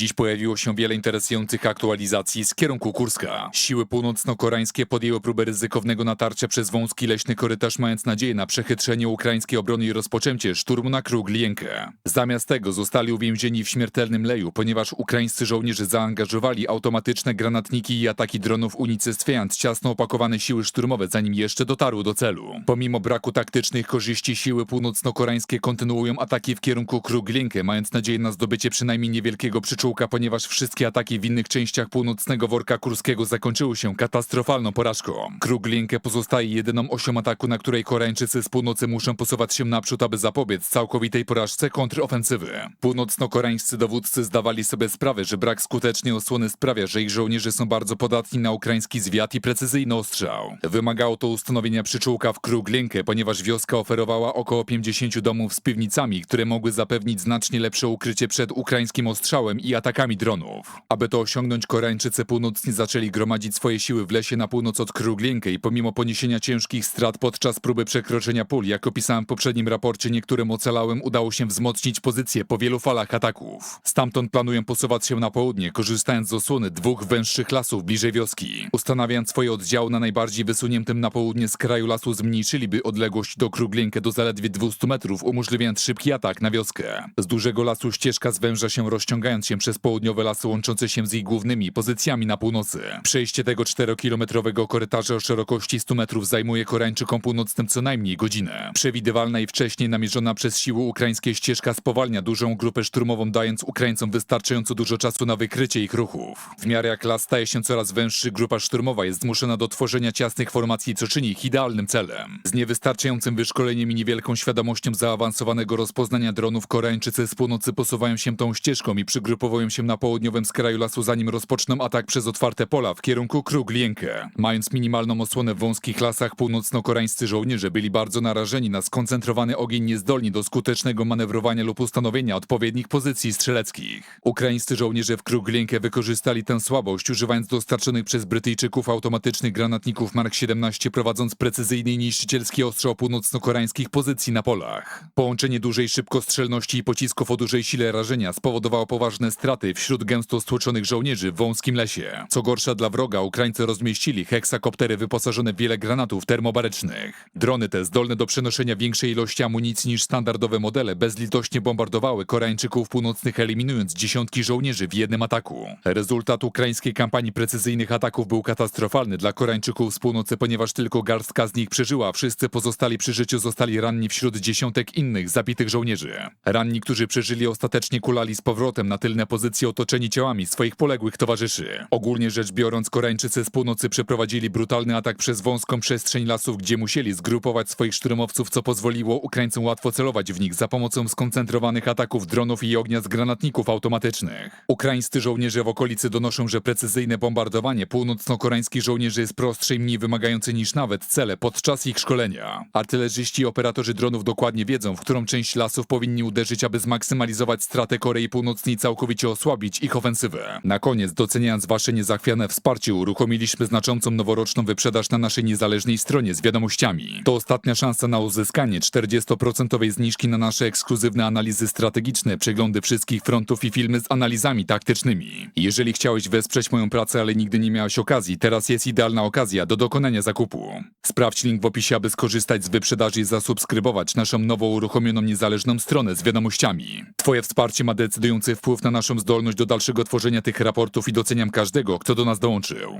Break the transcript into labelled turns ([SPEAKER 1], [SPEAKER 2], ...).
[SPEAKER 1] Dziś pojawiło się wiele interesujących aktualizacji z kierunku Kurska. Siły północno-koreańskie podjęły próbę ryzykownego natarcia przez wąski leśny korytarz, mając nadzieję na przechytrzenie ukraińskiej obrony i rozpoczęcie szturmu na Kruglienkę. Zamiast tego zostali uwięzieni w śmiertelnym leju, ponieważ ukraińscy żołnierze zaangażowali automatyczne granatniki i ataki dronów unicestwiając ciasno opakowane siły szturmowe, zanim jeszcze dotarły do celu. Pomimo braku taktycznych korzyści siły północno-koreańskie kontynuują ataki w kierunku Kruglienkę, mając nadzieję na zdobycie przynajmniej niewielkiego ponieważ wszystkie ataki w innych częściach północnego worka kurskiego zakończyły się katastrofalną porażką. Kruglienkę pozostaje jedyną osią ataku, na której Koreańczycy z północy muszą posuwać się naprzód, aby zapobiec całkowitej porażce kontrofensywy. Północno-koreańscy dowódcy zdawali sobie sprawę, że brak skutecznej osłony sprawia, że ich żołnierze są bardzo podatni na ukraiński zwiat i precyzyjny ostrzał. Wymagało to ustanowienia przyczółka w Kruglienkę, ponieważ wioska oferowała około 50 domów z piwnicami, które mogły zapewnić znacznie lepsze ukrycie przed ukraińskim ostrzałem i atakami dronów. Aby to osiągnąć, Koreańczycy północni zaczęli gromadzić swoje siły w lesie na północ od Kruglienkę i pomimo poniesienia ciężkich strat podczas próby przekroczenia pól, jak opisałem w poprzednim raporcie, niektórym ocalałym udało się wzmocnić pozycję po wielu falach ataków. Stamtąd planują posuwać się na południe, korzystając z osłony dwóch węższych lasów bliżej wioski. Ustanawiając swoje oddziały na najbardziej wysuniętym na południe z kraju lasu, zmniejszyliby odległość do Kruglienkę do zaledwie 200 metrów, umożliwiając szybki atak na wioskę. Z dużego lasu ścieżka zwęża się, rozciągając się przez południowe lasy łączące się z ich głównymi pozycjami na północy. Przejście tego 4-kilometrowego korytarza o szerokości 100 metrów zajmuje Koreańczykom północnym co najmniej godzinę. Przewidywalna i wcześniej namierzona przez siły ukraińskie ścieżka spowalnia dużą grupę szturmową, dając Ukraińcom wystarczająco dużo czasu na wykrycie ich ruchów. W miarę jak las staje się coraz węższy, grupa szturmowa jest zmuszona do tworzenia ciasnych formacji, co czyni ich idealnym celem. Z niewystarczającym wyszkoleniem i niewielką świadomością zaawansowanego rozpoznania dronów Koreańczycy z północy posuwają się tą ścieżką i przygrupowują się na południowym skraju lasu, zanim rozpoczną atak przez otwarte pola w kierunku Kruglienkę. Mając minimalną osłonę w wąskich lasach, północno-koreańscy żołnierze byli bardzo narażeni na skoncentrowany ogień niezdolni do skutecznego manewrowania lub ustanowienia odpowiednich pozycji strzeleckich. Ukraińscy żołnierze w Kruglienkę wykorzystali tę słabość, używając dostarczonych przez Brytyjczyków automatycznych granatników Mark 17, prowadząc precyzyjny i niszczycielski ostrzał północno-koreańskich pozycji na polach. Połączenie dużej szybkostrzelności i pocisków o dużej sile rażenia spowodowało poważne straty wśród gęsto stłoczonych żołnierzy w wąskim lesie. Co gorsza dla wroga, Ukraińcy rozmieścili heksakoptery wyposażone w wiele granatów termobarycznych. Drony te, zdolne do przenoszenia większej ilości amunicji niż standardowe modele, bezlitośnie bombardowały Koreańczyków północnych, eliminując dziesiątki żołnierzy w jednym ataku. Rezultat ukraińskiej kampanii precyzyjnych ataków był katastrofalny dla Koreańczyków z północy, ponieważ tylko garstka z nich przeżyła, wszyscy pozostali przy życiu zostali ranni wśród dziesiątek innych zabitych żołnierzy. Ranni, którzy przeżyli, ostatecznie kulali z powrotem na tylne pozycje otoczeni ciałami swoich poległych towarzyszy. Ogólnie rzecz biorąc, Koreańczycy z północy przeprowadzili brutalny atak przez wąską przestrzeń lasów, gdzie musieli zgrupować swoich szturmowców, co pozwoliło Ukraińcom łatwo celować w nich za pomocą skoncentrowanych ataków dronów i ognia z granatników automatycznych. Ukraińscy żołnierze w okolicy donoszą, że precyzyjne bombardowanie północno-koreańskich żołnierzy jest prostsze i mniej wymagające niż nawet cele podczas ich szkolenia. Artylerzyści i operatorzy dronów dokładnie wiedzą, w którą część lasów powinni uderzyć, aby zmaksymalizować stratę Korei Północnej i całkowicie osłabić ich ofensywę. Na koniec, doceniając wasze niezachwiane wsparcie, uruchomiliśmy znaczącą noworoczną wyprzedaż na naszej niezależnej stronie z wiadomościami. To ostatnia szansa na uzyskanie 40% zniżki na nasze ekskluzywne analizy strategiczne, przeglądy wszystkich frontów i filmy z analizami taktycznymi. Jeżeli chciałeś wesprzeć moją pracę, ale nigdy nie miałeś okazji, teraz jest idealna okazja do dokonania zakupu. Sprawdź link w opisie, aby skorzystać z wyprzedaży i zasubskrybować naszą nowo uruchomioną niezależną stronę z wiadomościami. Twoje wsparcie ma decydujący wpływ na naszą zdolność do dalszego tworzenia tych raportów i doceniam każdego, kto do nas dołączył.